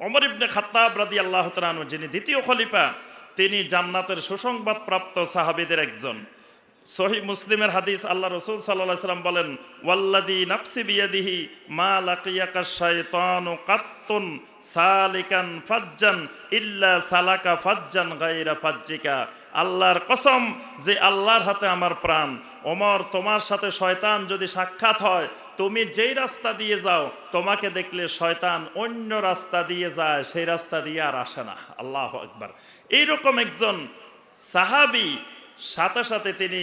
অমর ইবনে খাত্তাব রাদি আল্লাহ তালানু যিনি দ্বিতীয় খলিফা, তিনি জান্নাতের সুসংবাদ প্রাপ্ত সাহাবিদের একজন। সহি মুসলিমের হাদিস আল্লাহ রসুল সাল্লাহ সাল্লাম বলেন ওয়াল্লাদি নাফসি বিয়াদিহি মা লাকিয়াকা শাইতানু কাত্তুন সালিকান ফাজ্জান ইল্লা সালাকা ফাজ্জান গাইরা ফাজ্জিকা। আল্লাহর কসম যে আল্লাহর হাতে আমার প্রাণ, ওমর তোমার সাথে শয়তান যদি সাক্ষাৎ হয় তুমি যেই রাস্তা দিয়ে যাও, তোমাকে দেখলে শয়তান অন্য রাস্তা দিয়ে যায়, সেই রাস্তা দিয়ে আর আসে না। আল্লাহ একবার এইরকম একজন সাহাবি, সাথে সাথে তিনি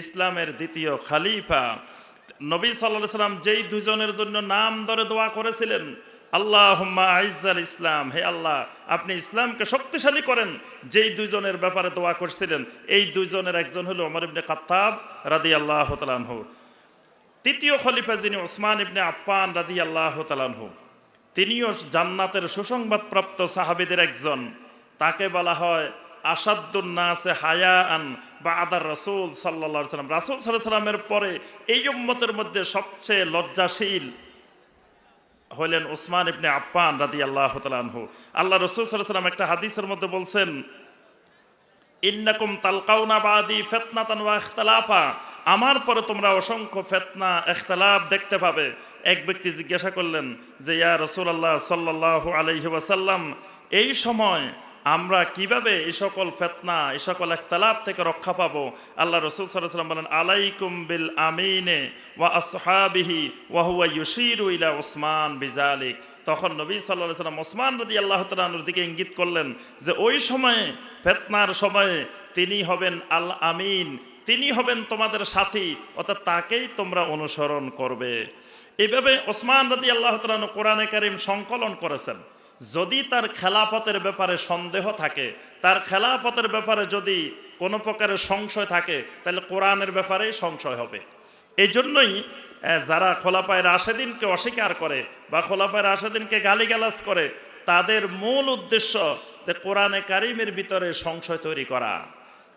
ইসলামের দ্বিতীয় খালিফা। নবী সাল্লাহ সাল্লাম যেই দুজনের জন্য নাম ধরে দোয়া করেছিলেন আল্লাহ আইজাল ইসলাম, হে আল্লাহ, আপনি ইসলামকে শক্তিশালী করেন। যেই দুইজনের ব্যাপারে দোয়া করছিলেন, এই দুইজনের একজন হলো অমর ইবনে কাত্তাব রাদি আল্লাহ তালানহু তৃতীয় খলিফা যিনি ওসমান ইবনে আপ্পান রাদি আল্লাহ তালানহু তিনিও জান্নাতের সুসংবাদপ্রাপ্ত সাহাবিদের একজন। তাকে বলা হয় আসাদুন্নাসে হায়া আন বা আদার রসুল সাল্লা সাল্লাম। রাসুল সাল্লাহ সাল্লামের পরে এই উম্মতের মধ্যে সবচেয়ে লজ্জাশীল হইলেন ওসমান ইবনে আপ্পান রাদি আল্লাহ তালানহু আল্লাহ রসুল সাল্লাহ সাল্লাম একটা হাদিসের মধ্যে বলছেন, ইন্নাকুম তালকাউনা বাদি ফেতনাতান ইখতালাফা আমার পরে তোমরা অসংখ্য ফেতনা ইখতালাফ দেখতে পাবে। এক ব্যক্তি জিজ্ঞাসা করলেন যে, ইয়া রাসূলুল্লাহ সাল্লাল্লাহু আলাইহি ওয়াসাল্লাম, এই সময় আমরা কীভাবে এই সকল ফেতনা, এই সকল ইখতালাফ থেকে রক্ষা পাবো? আল্লাহ রসুল ওয়াসাল্লাম বলেন, আলাইকুম বিল আমিনে ওয়া আসহাবিহি ওয়া হুয়া ইউশিরু ইলা উসমান বিজালিক। তখন নবী সাল্লাহ সাল্লাম ওসমান রদি আল্লাহ তালুর দিকে ইঙ্গিত করলেন যে, ওই সময়ে, ফেতনার সময়ে তিনি হবেন আল আমিন তিনি হবেন তোমাদের সাথী, অর্থাৎ তাকেই তোমরা অনুসরণ করবে। এভাবে ওসমান রদি আল্লাহ তালু কোরআনে কারিম সংকলন করেছেন। যদি তার খেলাফতের ব্যাপারে সন্দেহ থাকে, তার খেলাফতের ব্যাপারে যদি কোনো প্রকারের সংশয় থাকে, তাহলে কোরআনের ব্যাপারেই সংশয় হবে। এই জন্যই যারা খোলাপায়ের আশেদিনকে অস্বীকার করে বা খোলাপায়ের আশেদিনকে গালিগালাজ করে, তাদের মূল উদ্দেশ্য যে কোরআনে কারিমের ভিতরে সংশয় তৈরি করা।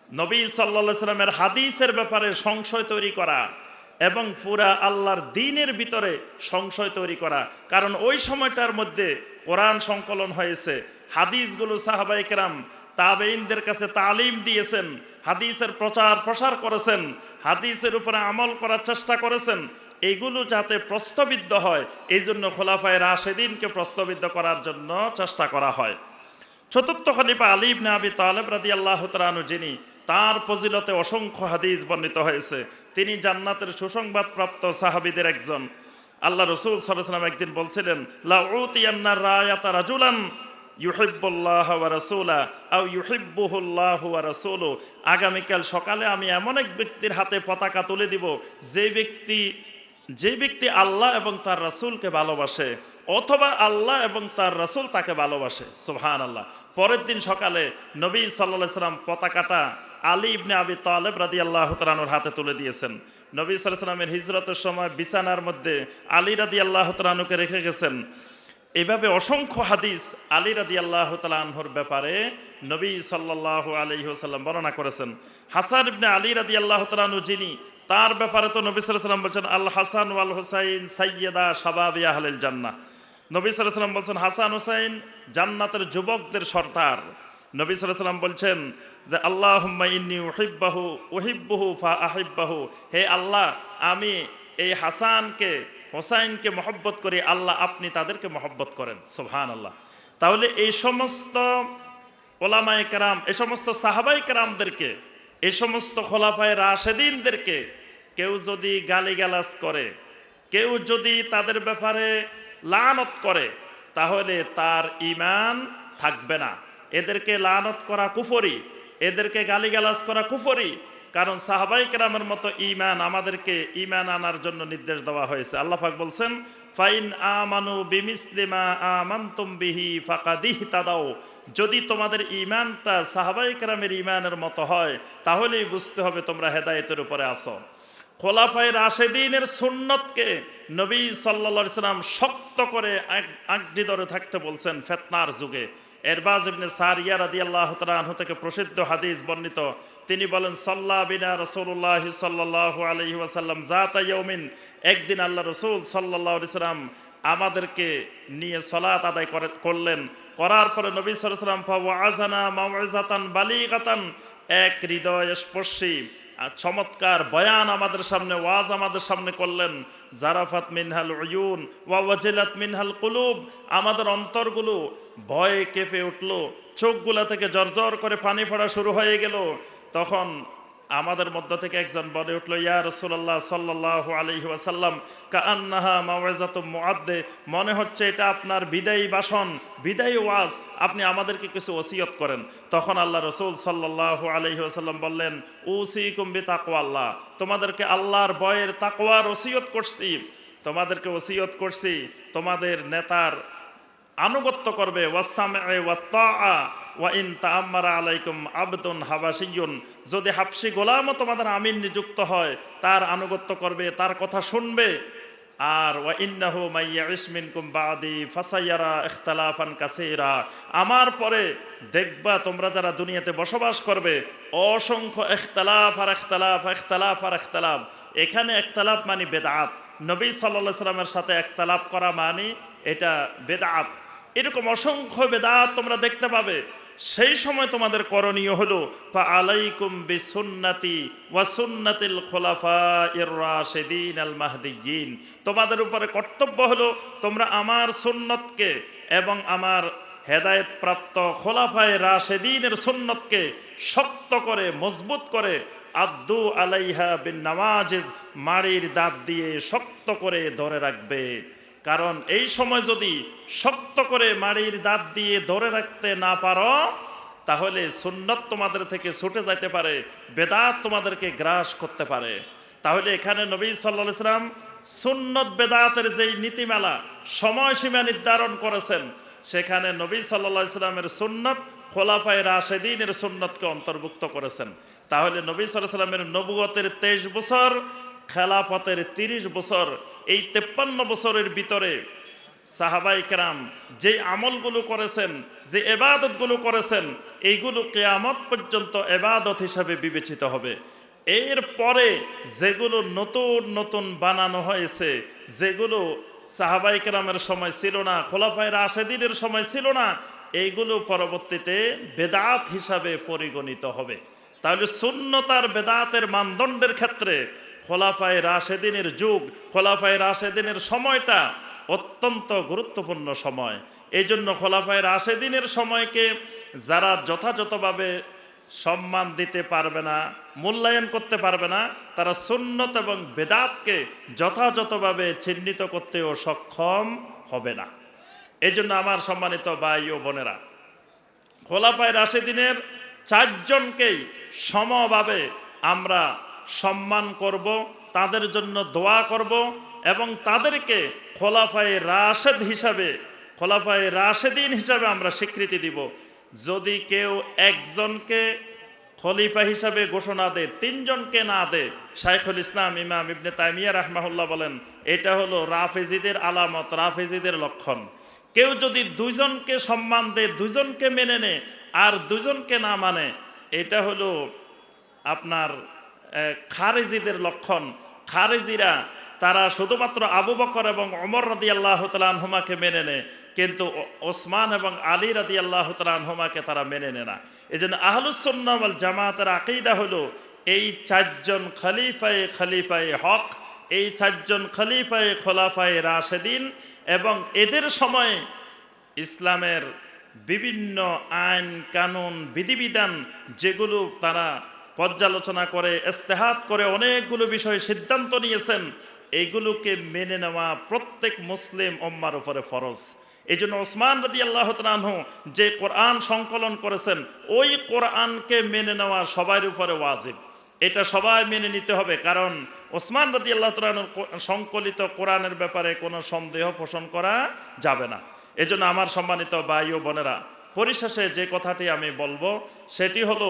নবী সাল্লা সাল্লামের হাদিসের ব্যাপারে সংশয় তৈরি করা এবং পুরা আল্লাহর দিনের ভিতরে সংশয় তৈরি করা। কারণ ওই সময়টার মধ্যে কোরআন সংকলন হয়েছে, হাদিসগুলো সাহাবাইকরাম তাবেইনদের কাছে তালিম দিয়েছেন, হাদিসের প্রচার প্রসার করেছেন, হাদিসের উপরে আমল করার চেষ্টা করেছেন, এগুলো যাতে প্রস্তবিদ্ধ হয় এই জন্য খোলাফায় রাশেদিনকে প্রস্তবিদ্ধ করার জন্য চেষ্টা করা হয়। চতুর্থ খলিফা আলী ইবনে আবি তালেব রাদি আল্লাহ তালু যিনি তার ফজিলতে অসংখ্য হাদিস বর্ণিত হয়েছে। তিনি জান্নাতের সুসংবাদ প্রাপ্ত সাহাবিদের একজন। আল্লাহ রসুল সাল্লাম একদিন বলছিলেন লাউতিয়ান্না রাজুলান আগামীকাল সকালে আমি এমন এক ব্যক্তির হাতে পতাকা তুলে দিব, যে ব্যক্তি যে ব্যক্তি আল্লাহ এবং তার রাসূলকে ভালোবাসে। অথবা আল্লাহ এবং তার রাসূল তাকে ভালোবাসে সুবহান আল্লাহ পরের দিন সকালে নবী সাল্লাহ সাল্লাম পতাকাটা আলী ইবনে আবি তালেব রাদি আল্লাহ তালানুর হাতে তুলে দিয়েছেন। নবী সাল্লামের হিজরতের সময় বিছানার মধ্যে আলী রাদি আল্লাহ তালানুকে রেখে গেছেন। এইভাবে অসংখ্য হাদিস আলী রাদি আল্লাহ তালাহর ব্যাপারে নবী সাল্লাহ আলহিহাসাল্লাম বর্ণনা করেছেন। হাসান ইবনে আলী রাদি আল্লাহ তালাহু যিনি, তার ব্যাপারে তো নবী সাল্লাম বলছেন, আল হাসান ওয়াল হুসাইন সাইয়েদা শাবাব ইয়াহলিল জান্না নবী সাল্লাম বলছেন, হাসান হুসাইন জান্নাতের যুবকদের সর্দার। নবী সাল্লাম বলছেন যে আল্লাহ ইন্নি ওহিব্বাহু ওহিব্বহু ফা আহিব্বাহু। হে আল্লাহ, আমি এই হাসানকে, হোসাইনকে মহব্বত করি, আল্লাহ আপনি তাদেরকে মহব্বত করেন। সোহান আল্লাহ তাহলে এই সমস্ত ওলামাই কারাম, এই সমস্ত সাহাবাই কারামদেরকে, এই সমস্ত খোলাফায় রাশেদিনদেরকে কেউ যদি গালিগালাজ করে, কেউ যদি তাদের ব্যাপারে লানত করে, তাহলে তার ইমান থাকবে না। এদেরকে লানত করা কুফরি, এদেরকে গালিগালাজ করা কুফরি, কারণ সাহাবাই কেরামের মতো ইমান আমাদেরকে ইমান আনার জন্য নির্দেশ দেওয়া হয়েছে। আল্লাহ পাক বলছেন, ফাইন আমানু বিমিসলিমা আমান্তুম বিহি ফাকাদিহ তাদাও যদি তোমাদের ইমানটা সাহাবাই কেরামের ইমানের মতো হয়, তাহলেই বুঝতে হবে তোমরা হেদায়েতের উপরে আসো খোলাফাই রাশেদিনের সুন্নতকে নবী সাল্লা সাল্লাম শক্ত করে আঁকড়ি ধরে থাকতে বলছেন ফেতনার যুগে। এরবাজ ইবনে সারিয়া রাদি আল্লাহ তালাহ থেকে প্রসিদ্ধ হাদিস বর্ণিত। তিনি বলেন সাল্লাহ বিনা রসুল্লাহ সাল্লাহ আলহি ওয়াসাল্লাম জাতা ইয়মিন একদিন আল্লাহ রসুল সাল্লাহ সাল্লাম আমাদেরকে নিয়ে সলাত আদায় করে, করলেন। করার পরে নবী সালাম আজানা মামাজাতান বালিগাতান। এক হৃদয় স্পর্শী চমৎকার বয়ান আমাদের সামনে, ওয়াজ আমাদের সামনে করলেন, জারাফাত মিনহাল উয়ুন ওয়াজিলাত মিনহাল কুলুব। আমাদের অন্তরগুলো ভয়ে কেঁপে উঠল, চোখগুলা থেকে জর্জর করে পানি পড়া শুরু হয়ে গেল। তখন আমাদের মধ্য থেকে একজন বলে উঠল, ইয়া রসুল্লাহ সাল্লাহ আলহি ওয়াসাল্লাম কান্নাহা মাওয়াজাত মুআদ্দে, মনে হচ্ছে এটা আপনার বিদায়ী বাসন, বিদায়ী ওয়াজ, আপনি আমাদেরকে কিছু ওসিয়ত করেন। তখন আল্লাহ রসুল সাল্লাহ আলহি বললেন উসি কুম্বি তাকওয়া আল্লাহ তোমাদেরকে আল্লাহর বয়ের তাকওয়ার ওসিয়ত করছি, তোমাদেরকে ওসিয়ত করছি, তোমাদের নেতার আনুগত্য করবে আবদুন হাবাসিয়ুন যদি হাবশি গোলামও তোমাদের আমিন নিযুক্ত হয়, তার আনুগত্য করবে, তার কথা শুনবে। আর ওয়া ইন্নাহু মাইয়া ইসমিনকুম বাদি ফাসাইয়ারা ইখতালাফান কাসীরা। আমার পরে দেখবা তোমরা যারা দুনিয়াতে বসবাস করবে, অসংখ্য ইখতালাফ আর ইখতালাফ ইখতালাফ আর ইখতালাফ। এখানে ইখতালাফ মানে বেদাত। নবী সাল্লাল্লাহু সাল্লামের সাথে ইখতালাফ করা মানে এটা বেদাত। এরকম অসংখ্য বেদাত তোমরা দেখতে পাবে। সেই সময় তোমাদের করণীয় হলো, ফা আলাইকুম বি সুন্নাতি ওয়া সুন্নাতিল খোলাফা ইর রাশিদিন আল মাহদিয়িন তোমাদের উপরে কর্তব্য হলো, তোমরা আমার সুন্নতকে এবং আমার হেদায়েত প্রাপ্ত খোলাফায় রাশেদিনের সুন্নতকে শক্ত করে, মজবুত করে আব্দু আলাইহা বিন নামাজিজ, মাড়ির দাঁত দিয়ে শক্ত করে ধরে রাখবে। কারণ এই সময় যদি শক্ত করে মাড়ির দাঁত দিয়ে ধরে রাখতে না পারো, তাহলে সুন্নত তোমাদের থেকে ছুটে যাইতে পারে, বেদাত তোমাদেরকে গ্রাস করতে পারে। তাহলে এখানে নবী সাল্লা সাল্লাম সুন্নত বেদাতের যেই নীতিমালা, সময়সীমা নির্ধারণ করেছেন, সেখানে নবী সাল্লা সাল্লামের সুন্নত খোলাফায় রাশেদিনের সুন্নতকে অন্তর্ভুক্ত করেছেন। তাহলে নবী সাল্লাহ সাল্লামের নবুয়তের তেইশ বছর খেলাফতের তিরিশ বছর, এই তেপ্পান্ন বছরের ভিতরে সাহাবাই কেরাম যে আমলগুলো করেছেন, যে এবাদতগুলো করেছেন, এইগুলো কেয়ামত পর্যন্ত এবাদত হিসাবে বিবেচিত হবে। এর পরে যেগুলো নতুন নতুন বানানো হয়েছে, যেগুলো সাহাবাই কেরামের সময় ছিল না, খোলাফায় রাশেদিনের সময় ছিল না, এইগুলো পরবর্তীতে বেদাত হিসাবে পরিগণিত হবে। তাহলে শূন্যতার বেদাতের মানদণ্ডের ক্ষেত্রে খোলাফায় রাশেদিনের যুগ, খোলাফায় রাশেদিনের সময়টা অত্যন্ত গুরুত্বপূর্ণ সময়। এই জন্য খোলাফায় রাশেদিনের সময়কে যারা যথাযথভাবে সম্মান দিতে পারবে না, মূল্যায়ন করতে পারবে না, তারা সুন্নত এবং বেদাতকে যথাযথভাবে চিহ্নিত করতেও সক্ষম হবে না। এই জন্য আমার সম্মানিত ভাই ও বোনেরা, খোলাফায় রাশেদিনের চারজনকেই সমভাবে আমরা সম্মান করব, তাদের জন্য দোয়া করব এবং তাদেরকে খোলাফায় রাশেদ হিসাবে, খোলাফায় রাশেদিন হিসাবে আমরা স্বীকৃতি দিব। যদি কেউ একজনকে খলিফা হিসাবে ঘোষণা দেয়, তিনজনকে না দে শাইখুল ইসলাম, ইমাম ইবনে তাইমিয়া রাহমাহুল্লাহ বলেন, এটা হলো রাফেজিদের আলামত, রাফেজিদের লক্ষণ। কেউ যদি দুইজনকে সম্মান দেয়, দুজনকে মেনে নেয়, আর দুজনকে না মানে এটা হলো আপনার খারেজিদের লক্ষণ। খারেজিরা তারা শুধুমাত্র আবু বকর এবং অমর রাদি আল্লাহ তালহুমাকে মেনে নেয়, কিন্তু ওসমান এবং আলী রাদি আল্লাহ তালহুমাকে তারা মেনে নেয় না। এই জন্য আহলুসন্নাল জামাতের আকিদা হলো, এই চারজন খলিফায়ে খলিফায়ে হক, এই চারজন খলিফায়ে খোলাফায়ে রাশেদিন এবং এদের সময়ে ইসলামের বিভিন্ন আইন কানুন বিধিবিধান যেগুলো তারা পর্যালোচনা করে ইস্তেহাত করে অনেকগুলো বিষয়ে সিদ্ধান্ত নিয়েছেন। এইগুলোকে মেনে নেওয়া প্রত্যেক মুসলিম ওম্মার উপরে ফরজ। এই জন্য ওসমান রাদি আল্লাহ তালাহু যে কোরআন সংকলন করেছেন, ওই কোরআনকে মেনে নেওয়া সবার উপরে ওয়াজিব। এটা সবাই মেনে নিতে হবে, কারণ ওসমান রাদি আল্লাহ তালাহুর সংকলিত কোরআনের ব্যাপারে কোনো সন্দেহ পোষণ করা যাবে না। এজন্য আমার সম্মানিত ভাই ও বোনেরা, পরিশেষে যে কথাটি আমি বলব, সেটি হলো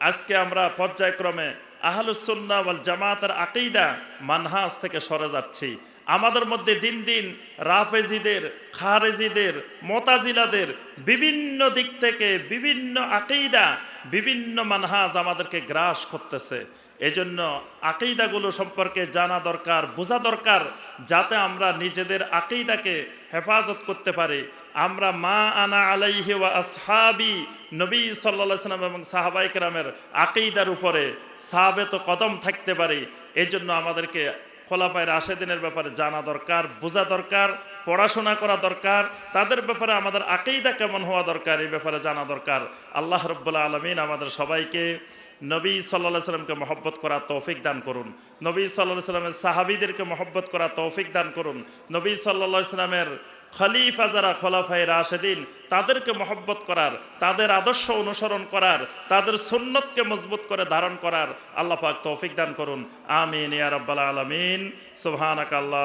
আজকে আমরা পর্যায়ক্রমে আহলুসুন্না ওয়াল জামাতের আকিদা মানহাজ থেকে সরে যাচ্ছি। আমাদের মধ্যে দিন দিন রাফেজিদের, খারেজিদের, মোতাজিলাদের বিভিন্ন দিক থেকে বিভিন্ন আকিদা, বিভিন্ন মানহাজ আমাদেরকে গ্রাস করতেছে। এজন্য আকিদাগুলো সম্পর্কে জানা দরকার, বোঝা দরকার, যাতে আমরা নিজেদের আকিদাকে হেফাজত করতে পারি। আমরা মা আনা আলাইহি ওয়া আসহাবি নবী সাল্লাহ সাল্লাম এবং সাহাবাই কেরামের আকিদার উপরে সাবেত কদম থাকতে পারি। এই জন্য আমাদেরকে খোলাপায়ের আশেদিনের ব্যাপারে জানা দরকার, বোঝা দরকার, পড়াশোনা করা দরকার, তাদের ব্যাপারে আমাদের আকেইদা কেমন হওয়া দরকার এই ব্যাপারে জানা দরকার। আল্লাহ রব্বুল্লা আলমিন আমাদের সবাইকে নবী সাল্লাহ সাল্লামকে মহব্বত করা তৌফিক দান করুন। নবী সাল্লাহ সাল্লামের সাহাবিদেরকে মহব্বত করা তৌফিক দান করুন। নবী সাল্লাহ সাল্লামের খলিফা যারা খোলাফাই রাশেদিন, তাদেরকে মহব্বত করার, তাদের আদর্শ অনুসরণ করার, তাদের সুন্নতকে মজবুত করে ধারণ করার আল্লাহ পাক তৌফিক দান করুন। আমিন ইয়ারব্বাল আলমিন আলামিন। সুবহানাকাল্লাহ।